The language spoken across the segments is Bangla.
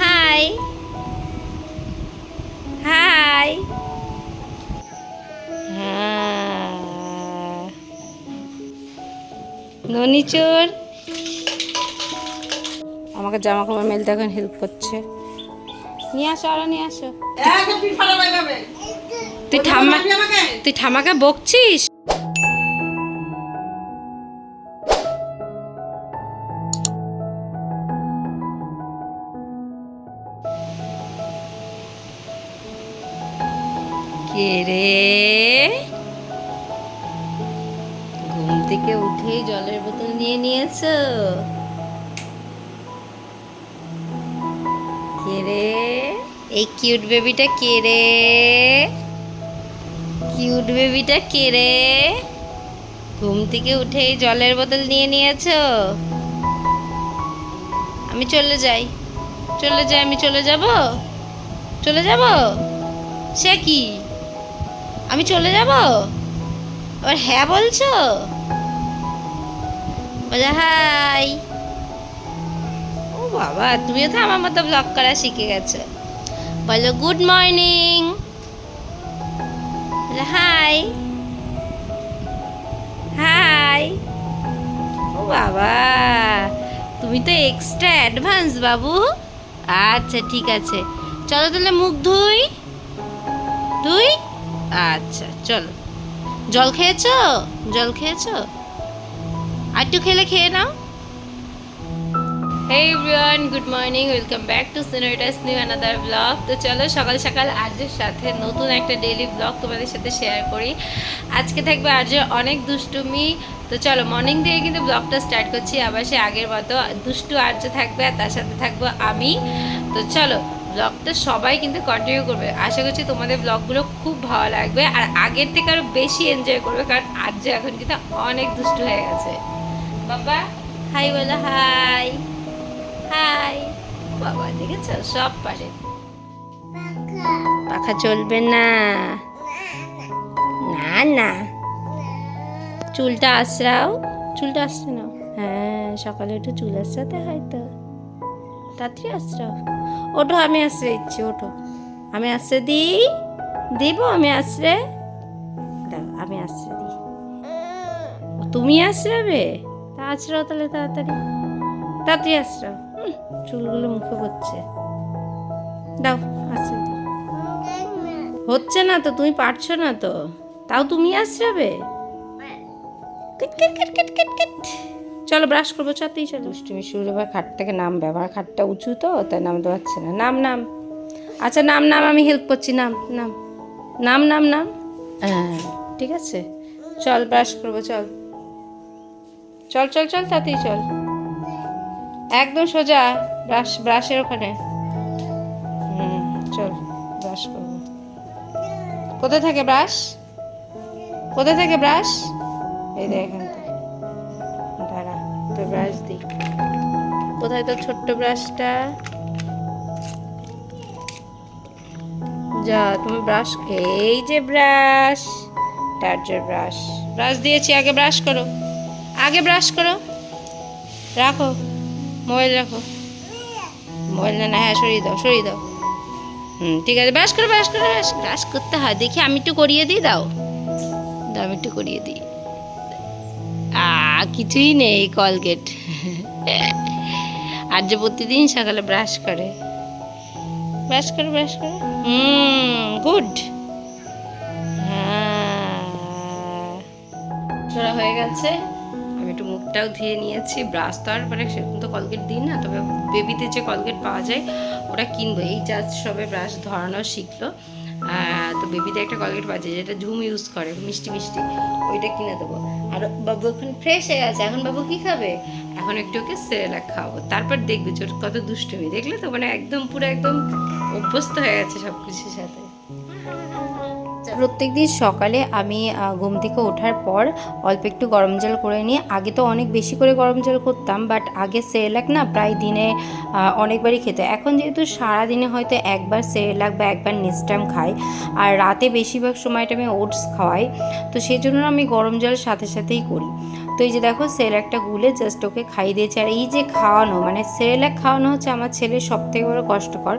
হাই। হাই। হ্যাঁ। ননি চোর। আমাকে জামা কাপড় মেলতে এখন হেল্প করছে। নিয়ে আসো আরও নিয়ে আসো। তুই ঠাম্মা? তুই ঠামাকে বকছিস? কে রে? ঘুম থেকে উঠেই জলের বোতল নিয়ে নিয়েছো? কে রে? এই কিউট বেবিটা কে রে? কিউট বেবিটা কে রে? ঘুম থেকে উঠেই জলের বোতল নিয়ে নিয়েছো? আমি চলে যাই। চলে যাই, আমি চলে যাব? চলে যাব? সে কি? আমি চলে যাব? আবার হ্যাঁ বলছো? বলে, হাই। ও বাবা, তুমিও তো আমার মতো ব্লগ করা শিখে গেছো। বলো, গুড মর্নিং। বলে, হাই। হাই। ও বাবা, তুমি তো এক্সট্রা অ্যাডভান্স বাবু। আচ্ছা ঠিক আছে। চলো তাহলে মুখ ধুই ধুই। আচ্ছা চলো। জল খেয়েছো? জল খেয়েছো? আর একটু খেলে খেয়ে নাও। Hey everyone, good morning welcome back to Sonora's new another blog তো চলো সকাল সকাল আর্যের সাথে নতুন একটা ডেইলি ব্লগ তোমাদের সাথে শেয়ার করি। আজকে থাকবে আর্যের অনেক দুষ্টুমি। তো চলো মর্নিং থেকে কিন্তু ব্লগটা স্টার্ট করছি আবার সে আগের মতো দুষ্টু আর্য থাকবে আর তার সাথে থাকব আমি। তো চলো ব্লগটা সবাই কিন্তু কন্টিনিউ করবে। আশা করছি তোমাদের ব্লগগুলো খুব ভালো লাগবে আর আগের থেকে আরও বেশি এনজয় করবে, কারণ আর্য এখন কিন্তু অনেক দুষ্টু হয়ে গেছে। বাবা হাই বলো হাই হাই বাবা, দেখেছ? সব পারে। পাখা চলবে না। না না। চুলটা আশ্রাও। চুলটা আশ্রে নাও হ্যাঁ সকালে একটু চুল আশ্রাতে হয় তো। তাড়াতাড়ি আশ্রাও ওঠো, আমি আশ্রে দিচ্ছি, ওঠো। আমি আশ্রে দিই? দিব? আমি আশ্রে দাও, আমি আশ্রে দিই। তুমি আশ্রাবে? তা আশ্রাও তাহলে তাড়াতাড়ি। তাড়াতাড়ি আশ্রাও চুলগুলো মুখে পড়ছে। দাও দিই। হচ্ছে না তো, তুমি পারছ না তো। তাও তুমি আশ্রাবে? কিট কিট কিট কিট কিট কিট। চলো ব্রাশ করব চাতেই চলো তুমি শুরু এবার খাট থেকে নামবে আমার খাটটা উঁচু তো তাই নামতে পারছে না। নাম নাম। আচ্ছা নাম নাম আমি হেল্প করছি নাম নাম। নাম নাম নাম। হ্যাঁ। ঠিক আছে। চল ব্রাশ করব চল। চল চল চল তাতেই চল। একদম সোজা ব্রাশ ব্রাশের ওখানে। হুম চল ব্রাশ করব। কোথায় থাকে ব্রাশ কোথায় থাকে ব্রাশ এই দেখ তোর ব্রাশ দিই। কোথায় তো ছোট্ট ব্রাশটা যা, তুমি ব্রাশ এই যে ব্রাশ টার্জার ব্রাশ ব্রাশ দিয়েছি, আগে ব্রাশ করো। আগে ব্রাশ করো। রাখো মোবাইল রাখো। মোবাইল না হ্যাঁ সরিয়ে দাও সরিয়ে দাও। হুম, ঠিক আছে ব্রাশ করো ব্রাশ করো ব্রাশ ব্রাশ করতে হয়, দেখি আমি একটু করিয়ে দিই, দাও। দাও, আমি একটু করিয়ে দিই। কিছুই নেই কলগেট। আর যে প্রতিদিন সকালে ব্রাশ করে। ব্রাশ করে ব্রাশ করে। Hmm, good. হ্যাঁ। ছোড়া হয়ে গেছে। আমি একটু মুখটাও ধুয়ে নিয়েছি। ব্রাশ তো আর মানে সেরকম তো কলগেট দিই না, তবে বেবিতে যে কলগেট পাওয়া যায়, ওটা কিনবো। এই জাস্ট সবে ব্রাশ ধরানো শিখলো। তো বেবিতে একটা কলগেট যায় যেটা ঝুম ইউজ করে, মিষ্টি মিষ্টি, ওইটা কিনে দেবো। আর বাবু এখন ফ্রেশ হয়ে গেছে, এখন বাবু কী খাবে? এখন একটু ওকে সেরেলাক খাওয়াবো, তারপর দেখবে চোর কত দুষ্টুমি, দেখলে তো মানে একদম পুরো একদম অভ্যস্ত হয়ে গেছে সব কিছুর সাথে। প্রত্যেকদিন সকালে আমি ঘুম থেকে ওঠার পর অল্প একটু গরম জল করে নিয়ে, আগে তো অনেক বেশি করে গরম জল করতাম বাট আগে সেরেলাক না প্রায় দিনে অনেকবারই খেতে এখন যেহেতু সারাদিনে হয়তো একবার সেরেলাক বা একবার নিস্টাম খাই, আর রাতে বেশিরভাগ সময়টা আমি ওটস খাওয়াই, তো সেই জন্য আমি গরম জল সাথে সাথেই করি। তো এই যে দেখো সেরেলাকটা গুলে জাস্ট ওকে খাইয়ে দিয়েছে। আর এই যে খাওয়ানো মানে সেরেলাক খাওয়ানো হচ্ছে আমার ছেলের সব থেকে বড় কষ্টকর।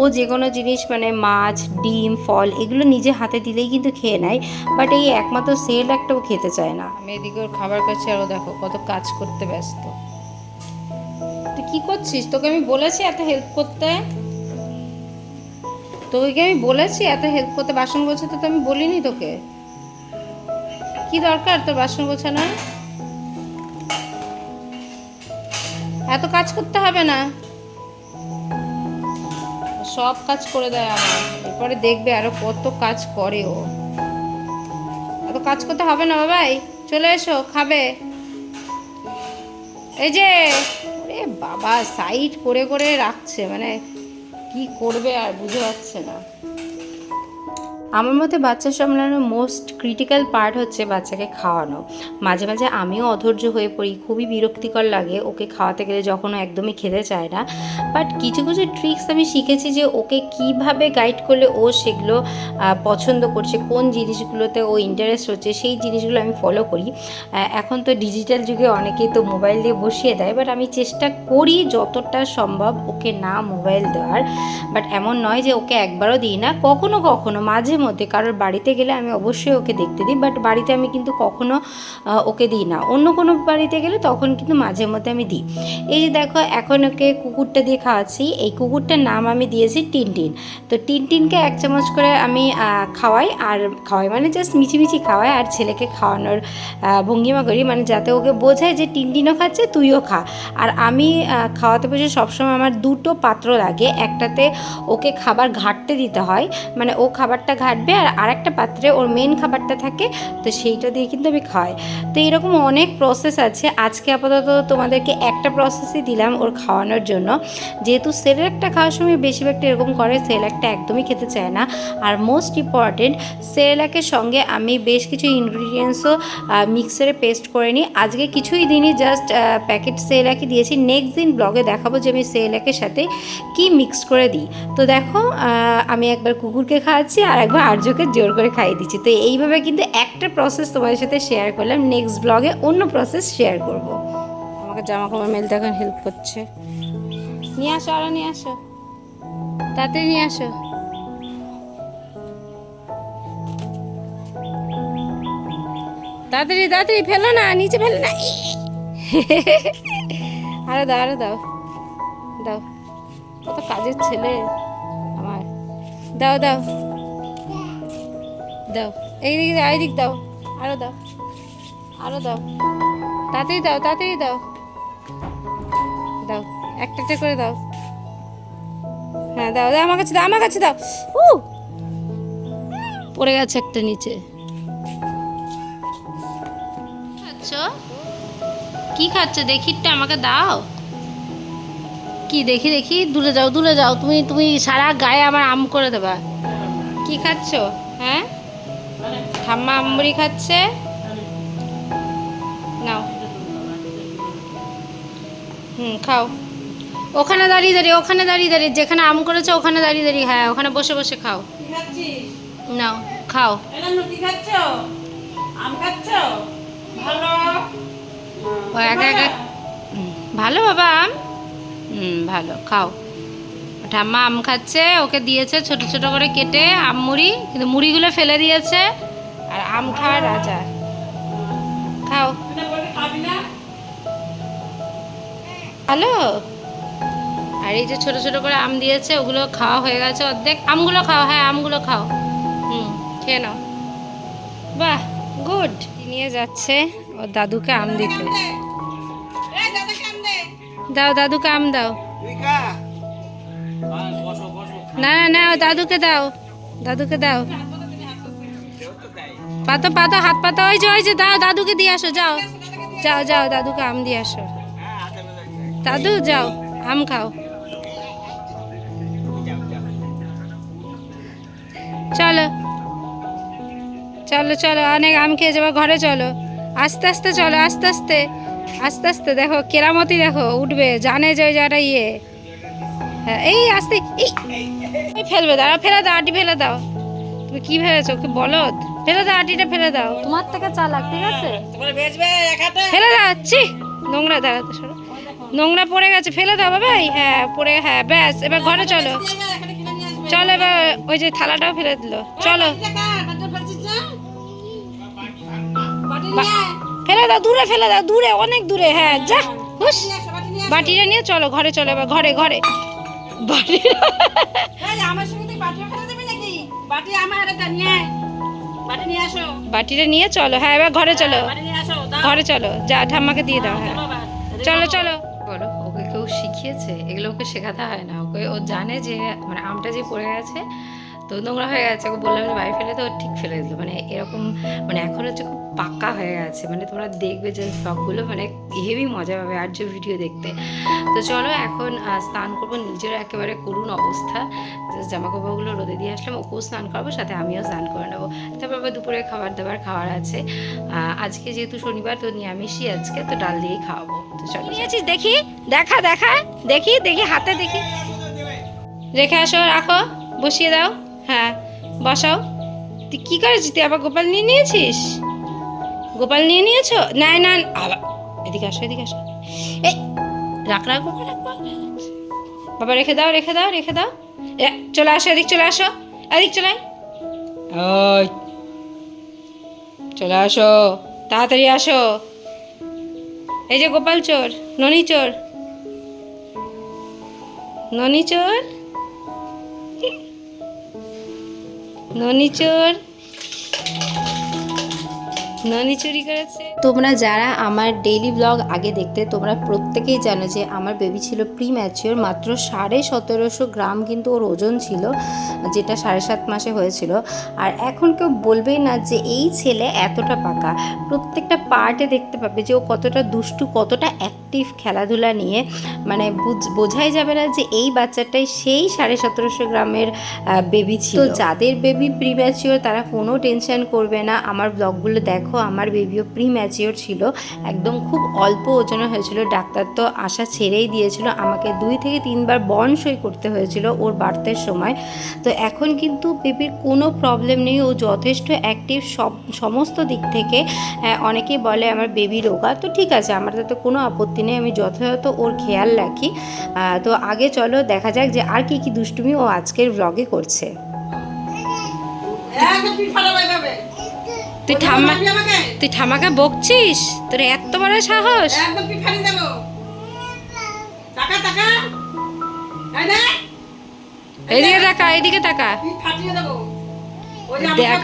ও যে কোনো জিনিস মানে মাছ, ডিম, ফল, এগুলো নিজে হাতে দিলেই কিন্তু খেয়ে নেয়। বাট এই একমাত্র সেরেলাকটাও খেতে চায় না। আমি এদিকে ওর খাবার কাছে আরও দেখো কত কাজ করতে ব্যস্ত। তুই কী করছিস? তোকে আমি বলেছি এত হেল্প করতে? তোকে আমি বলেছি এত হেল্প করতে? বাসন গোছাতে তো আমি বলিনি তোকে। কি দরকার তোর বাসন গোছানোর? এত কাজ করতে হবে না। সব কাজ করে দেয় আমার এরপরে দেখবে আরও কত কাজ করে ও। এত কাজ করতে হবে না বাবাই চলে এসো, খাবে। এই যে, ওরে বাবা সাইড করে করে রাখছে মানে কি করবে আর বুঝে পাচ্ছে না। আমার মতে বাচ্চা সামলানোর মোস্ট ক্রিটিক্যাল পার্ট হচ্ছে বাচ্চাকে খাওয়ানো। মাঝে মাঝে আমিও অধৈর্য হয়ে পড়ি, খুবই বিরক্তিকর লাগে ওকে খাওয়াতে গেলে যখন ও একদমই খেতে চায় না। বাট কিছু কিছু ট্রিক্স আমি শিখেছি যে ওকে কীভাবে গাইড করলে ও সেগুলো পছন্দ করছে, কোন জিনিসগুলোতে ও ইন্টারেস্ট হচ্ছে সেই জিনিসগুলো আমি ফলো করি। এখন তো ডিজিটাল যুগে অনেকেই তো মোবাইল দিয়ে বসিয়ে দেয় বাট আমি চেষ্টা করি যতটা সম্ভব ওকে না মোবাইল দেওয়ার। বাট এমন নয় যে ওকে একবারও দিই না, কখনো কখনো, মাঝে মধ্যে। কারোর বাড়িতে গেলে আমি অবশ্যই ওকে দেখতে দিই বাট বাড়িতে আমি কিন্তু কখনো ওকে দিই না। অন্য কোনো বাড়িতে গেলে তখন কিন্তু মাঝে মধ্যে আমি দিই। এই যে দেখো, এখন ওকে কুকুরটা দিয়ে খাওয়াচ্ছি। এই কুকুরটার নাম আমি দিয়েছি টিনটিন। তো টিনটিনকে এক চামচ করে আমি খাওয়াই, আর খাওয়াই মানে জাস্ট মিছিমিছি খাওয়াই, আর ছেলেকে খাওয়ানোর ভঙ্গিমা করি। মানে যাতে ওকে বোঝায় যে টিনটিনও খাচ্ছে, তুইও খা। আর আমি খাওয়াতে বসে সবসময় আমার দুটো পাত্র লাগে। একটাতে ওকে খাবার ঘাটতে দিতে হয়। মানে ও খাবারটা ঘাটবে আর আরেকটা পাত্রে ওর মেন খাবারটা থাকে, তো সেইটা দিয়ে কিন্তু আমি খাওয়াই। তো এরকম অনেক প্রসেস আছে। আজকে আপাতত তোমাদেরকে একটা প্রসেসই দিলাম ওর খাওয়ানোর জন্য। যেহেতু সেরেলাকটা খাওয়ার সময় বেশিরভাগটা এরকম করে সেরেলাকটা একদমই খেতে চায় না। আর মোস্ট ইম্পর্টেন্ট সেরেলাকের সঙ্গে আমি বেশ কিছু ইনগ্রিডিয়েন্টসও মিক্সারে পেস্ট করে নিই। আজকে কিছুই দিনই জাস্ট প্যাকেট সেরেলাকই দিয়েছি। নেক্সট দিন ব্লগে দেখাবো যে আমি সেরেলাকের সাথে কি মিক্স করে দিই। তো দেখো আমি একবার কুকুরকে খাওয়াচ্ছি আর একবার আর্যকে জোর করে খাইয়ে দিচ্ছি। তো এইভাবে কিন্তু একটা প্রসেস তোমাদের সাথে শেয়ার করলাম। নেক্সট ব্লগে অন্য প্রসেস শেয়ার করব। আমাকে জামা কাপড় মেলতে এখন হেল্প করছে। নিয়ে আসো, আরও নিয়ে আসো। তাড়াতাড়ি নিয়ে আসো। তাড়াতাড়ি তাড়াতাড়ি, ফেলো না, নিচে ফেলো না। আরও দাও আরও দাও। দাও। কত কাজের ছেলে আমার। দাও দাও। দাও। এইদিকে দাও এই দিক দাও। আরও দাও। আরও দাও। তাড়াতাড়ি দাও তাড়াতাড়ি দাও। দাও একটা একটা করে দাও। হ্যাঁ দাও দাও আমার কাছে দাও আমার কাছে দাও। উ পড়ে গেছে একটা নিচে। খাচ্ছ? কি খাচ্ছ? দেখিটা আমাকে দাও। কি দেখি দেখি দূরে যাও দূরে যাও। তুমি তুমি সারা গায়ে আমার আম করে দেবা। কি খাচ্ছ? হ্যাঁ? ঠাম্মা আমবুড়ি খাচ্ছে। নাও। হুম খাও। ওখানে দাঁড়িয়ে দাঁড়িয়ে ওখানে দাঁড়িয়ে দাঁড়িয়ে যেখানে আম করেছে ওখানে দাঁড়িয়ে দাঁড়িয়ে হ্যাঁ ওখানে বসে বসে খাও। নাও খাও। আম ও একা একা ভালো বাবা আম? হুম ভালো খাও। ঠাম্মা আম খাচ্ছে ওকে দিয়েছে ছোট ছোট করে কেটে আম মুড়ি কিন্তু মুড়িগুলো ফেলে দিয়েছে। আর আম খাওয়ার রাজা। খাও। ভালো আর এই যে ছোট ছোট করে আম দিয়েছে, ওগুলো খাওয়া হয়ে গেছে অর্ধেক। আমগুলো খাও হ্যাঁ আমগুলো খাও। হুম, খেয়ে নাও। বাহ, গুড। নিয়ে যাচ্ছে ওর দাদুকে আম দিতে। দাও, দাদুকে আম দাও। না না না ও দাদুকে দাও। দাদুকে দাও। পাতো পাতো, হাত পাতা, ওই যে দাও, দাদুকে দিয়ে আসো, যাও। যাও যাও, দাদুকে আম দিয়ে আসো। দাদু, যাও, আম খাও। চলো। চলো চলো, অনেক আম খেয়ে যাব, ঘরে চলো। আস্তে আস্তে চলো, আস্তে আস্তে। আস্তে আস্তে দেখো, কেরামতি দেখো, উঠবে, জানে যে জায়গাটা ইয়ে। হ্যাঁ এই আস্তে ফেলবে দাঁড়া ফেলে দাও, আটি ফেলে দাও। তুমি কি ভেবেছো, কি বলদ? ফেলে দাও আটিটা ফেলে দাও। তোমার থেকে চালাক ঠিক আছে? ফেলে দাও ছি নোংরা দাঁড়াতে সরো নোংরা পড়ে গেছে ফেলে দাও বাবাই হ্যাঁ পড়ে হ্যাঁ ব্যাস এবার ঘরে চলো। চলো এবার ওই যে থালাটাও ফেলে দিলো চলো। বাটি। ফেলে দাও দূরে ফেলে দাও দূরে অনেক দূরে হ্যাঁ যা হুস বাটি। বাটিটা নিয়ে চলো ঘরে চলো এবার ঘরে ঘরে। বাটি আমার সঙ্গে বাটিও ফেলে দিবি নাকি? বাটি আমার এটা নিয়ে। বাটি বাটিটা নিয়ে চলো। হ্যাঁ এবার ঘরে চলো। ঘরে চলো। যা ঠাম্মাকে দিয়ে দাও হ্যাঁ। চলো চলো বলো ওকে কেউ শিখিয়েছে? এগুলো ওকে শেখাতে হয় না। ওকে ও জানে যে মানে আমটা যে পড়ে গেছে তো নোংরা হয়ে গেছে। ওকে বললাম যে বাড়ি ফেলে তো ও ঠিক ফেলে দিল। মানে এরকম মানে এখন হচ্ছে খুব পাক্কা হয়ে গেছে। মানে তোমরা দেখবে যে ব্লগগুলো মানে হেভি মজা পাবে আর যে ভিডিও দেখতে। তো চলো এখন স্নান করব। নিজের একেবারে করুণ অবস্থা। জামা কাপড়গুলো রোদে দিয়ে আসলাম, ওকেও স্নান করব, সাথে আমিও স্নান করে নেব। তারপর আবার দুপুরে খাবার দাবার খাওয়ার আছে। আজকে যেহেতু শনিবার, তো নিরামিষই আজকে, তো ডাল দিয়েই খাওয়াবো। তো চলো। নিয়েছিস দেখি। দেখা দেখা। দেখি দেখি, হাতে দেখি। রেখে আসো, রাখো। বসিয়ে দাও। হ্যাঁ বসাও। তুই কি করেছিস? তুই আবার গোপাল নিয়ে নিয়েছিস? গোপাল নিয়ে নিয়েছো? না না আবার এদিকে আসো এদিকে আসো। এই রাখ রাখ রাখ, বাবা। রেখে দাও রেখে দাও রেখে দাও। চলে আসো এদিক চলে আসো এদিক চলে ওই। চলে আসো। তাড়াতাড়ি আসো। এই যে গোপাল চোর ননি চোর। ননি চোর? ননি চোর? ননি চুরি করেছে? তোমরা যারা আমার ডেইলি ব্লগ আগে দেখতে তোমরা প্রত্যেকেই জানো যে আমার বেবি ছিল প্রি ম্যাচিওর মাত্র সাড়ে সতেরোশো গ্রাম কিন্তু ওর ওজন ছিল যেটা সাড়ে সাত মাসে হয়েছিল। আর এখন কেউ বলবেই না যে এই ছেলে এতটা পাকা। প্রত্যেকটা পার্টে দেখতে পাবে যে ও কতটা দুষ্টু কতটা অ্যাক্টিভ খেলাধুলা নিয়ে। মানে বুঝ- বোঝাই যাবে না যে এই বাচ্চাটাই সেই সাড়ে সতেরোশো গ্রামের বেবি ছিল। যাদের বেবি প্রি ম্যাচিওর তারা কোনো টেনশন করবে না। আমার ব্লগগুলো দেখো। আমার বেবিও প্রি ম্যাচিওর ছিল। একদম খুব অল্প ওজনে হয়েছিল। ডাক্তার তো আশা ছেড়েই দিয়েছিল। আমাকে দুই থেকে তিনবার বন সই করতে হয়েছিল ওর বার্থের সময়। তো এখন কিন্তু বেবির কোনো প্রবলেম নেই। ও যথেষ্ট অ্যাক্টিভ সব সমস্ত দিক থেকে। হ্যাঁ, অনেকেই বলে আমার বেবি রোগা। তো ঠিক আছে আমার তাতে কোনো আপত্তি নেই। আমি যথাযথ ওর খেয়াল রাখি। তো আগে চলো দেখা যাক যে আর কি কি দুষ্টুমি ও আজকের ব্লগে করছে। তুই ঠাম্মা তুই ঠামাকে বকছিস? তোর এত বড় সাহস। এইদিকে তাকা এইদিকে তাকা দেখ। হাত।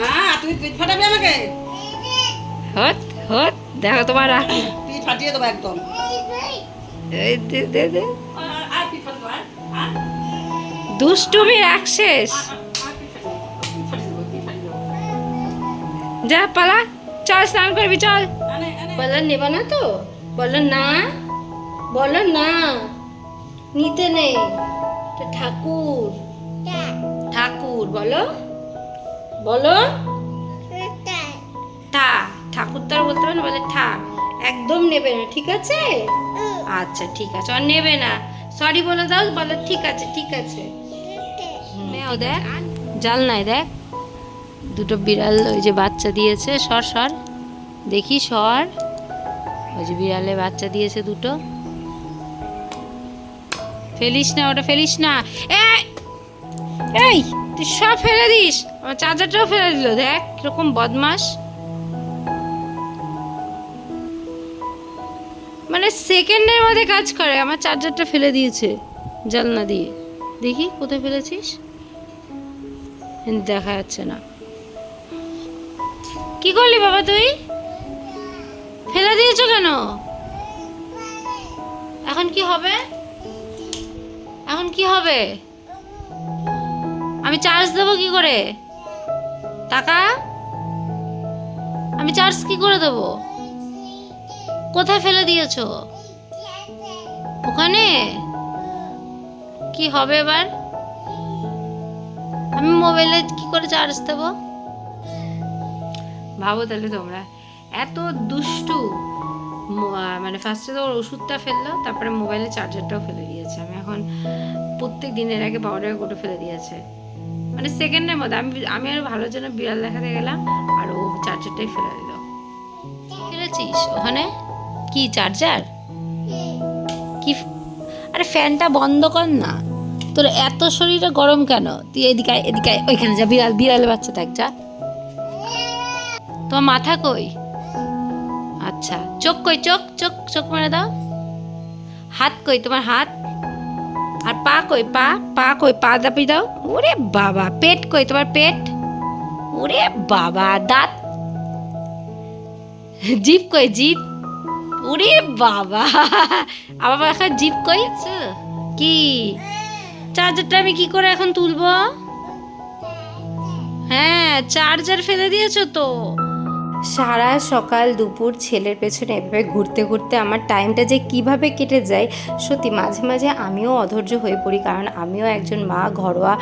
হ্যাঁ? হট হট দেখো তোমার ফাটিয়ে দেবো একদম। এই দে দে দুষ্টুমি রাখছিস। যা পালা। চল স্নান করবি চল। আনে। নেবা না তো। বলল না। বলল না। নিতে নেই। ঠাকুর। ঠাকুর বলো। বলো। ঠা ঠাকুর তো আর বলতে পারে না বলে ঠা। একদম নেবে না ঠিক আছে? আচ্ছা ঠিক আছে। আর নেবে না। সরি বলে দাও, বলো, ঠিক আছে ঠিক আছে। দেখ, জাল নাই দেখ। দুটো বিড়াল ওই যে বাচ্চা দিয়েছে, সর সর। দেখি, সর। ওই যে বিড়ালে বাচ্চা দিয়েছে দুটো। ফেলিস না ওটা, ফেলিস না। এই, তুই সব ফেলে দিস। আমার চার্জারটাও ফেলে দিল, দেখ, কীরকম বদমাস মানে সেকেন্ডের মধ্যে কাজ করে। আমার চার্জারটা ফেলে দিয়েছে জানলা দিয়ে। দেখি, কোথায় ফেলেছিস? দেখা যাচ্ছে না। কি করলি বাবা তুই? ফেলে দিয়েছ কেন? এখন কি হবে? এখন কি হবে? আমি চার্জ দেবো কি করে? টাকা? আমি চার্জ কি করে দেবো? কোথায় ফেলে দিয়েছ? ওখানে? কি হবে এবার? আমি মোবাইলে কি করে চার্জ দেবো? ভাবো তাহলে তোমরা। এত দুষ্টু। মানে ফার্স্টে তো ওর ওষুধটা ফেলল তারপরে মোবাইলের চার্জারটাও ফেলে দিয়েছে। আমি এখন প্রত্যেক দিনের আগে পাউডার গোটো ফেলে দিয়েছে। মানে সেকেন্ডের মধ্যে আমি আমি আর ভালোর জন্য বিড়াল দেখাতে গেলাম আর ও চার্জারটাই ফেলে দিল। ফেলেছিস? ওখানে? কি, চার্জার? কি আরে ফ্যানটা বন্ধ কর না। তোর এত শরীরে গরম কেন? তুই এদিকে এদিকে ওইখানে যা, বিড়াল, বিড়ালের বাচ্চা থাক যা। তোমার মাথা কই? আচ্ছা চোখ কই, চোখ চোখ চোখ মেরে দাও। হাত কই, তোমার হাত? আর পা কই, পা পা কই, পা দাপি দাও। ওরে বাবা, পেট কই, তোমার পেট? ওরে বাবা, দাঁত। জিপ কই জিপ ওরে বাবা আবার এখন জিপ কইছ কি? চার্জারটা আমি কি করে এখন তুলবো? হ্যাঁ চার্জার ফেলে দিয়েছ তো। সারা সকাল দুপুর ছেলের পেছনে এভাবে ঘুরতে ঘুরতে আমার টাইমটা যে কীভাবে কেটে যায়, সত্যি মাঝে মাঝে আমিও অধৈর্য হয়ে পড়ি। কারণ আমিও একজন মা, ঘরোয়া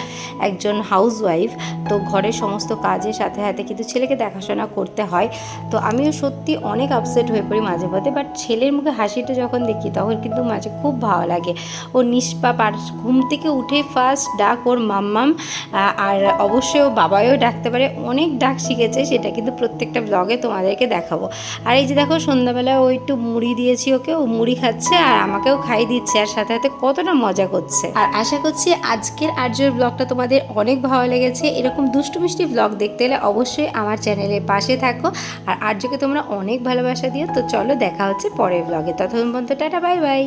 একজন হাউস ওয়াইফ তো ঘরের সমস্ত কাজের সাথে সাথে কিন্তু ছেলেকে দেখাশোনা করতে হয়। তো আমিও সত্যি অনেক আপসেট হয়ে পড়ি মাঝে মধ্যে। বাট ছেলের মুখে হাসিটা যখন দেখি, তখন কিন্তু মাঝে খুব ভালো লাগে। ও নিষ্পাপ, আর ঘুম থেকে উঠে ফার্স্ট ডাক ওর মাম্মাম আর অবশ্যই ও বাবাও ডাকতে পারে। অনেক ডাক শিখেছে, সেটা কিন্তু প্রত্যেকটা ব্লগে তোমাদেরকে দেখাবো। আর এই যে দেখো সন্ধ্যাবেলা ও একটু মুড়ি দিয়েছি ওকে ও মুড়ি খাচ্ছে আর আমাকেও খাই দিচ্ছে আর সাথে সাথে কতটা মজা করছে। আর আশা করছি আজকের আর্যর ব্লগটা তোমাদের অনেক ভালো লেগেছে। এরকম দুষ্টু মিষ্টি ব্লগ দেখতে হলে অবশ্যই আমার চ্যানেলের পাশে থাকো। আর আর্যকে তোমরা অনেক ভালোবাসা দিও। তো চলো দেখা হচ্ছে পরের ব্লগে। ততক্ষণ পর্যন্ত টাটা, বাই বাই।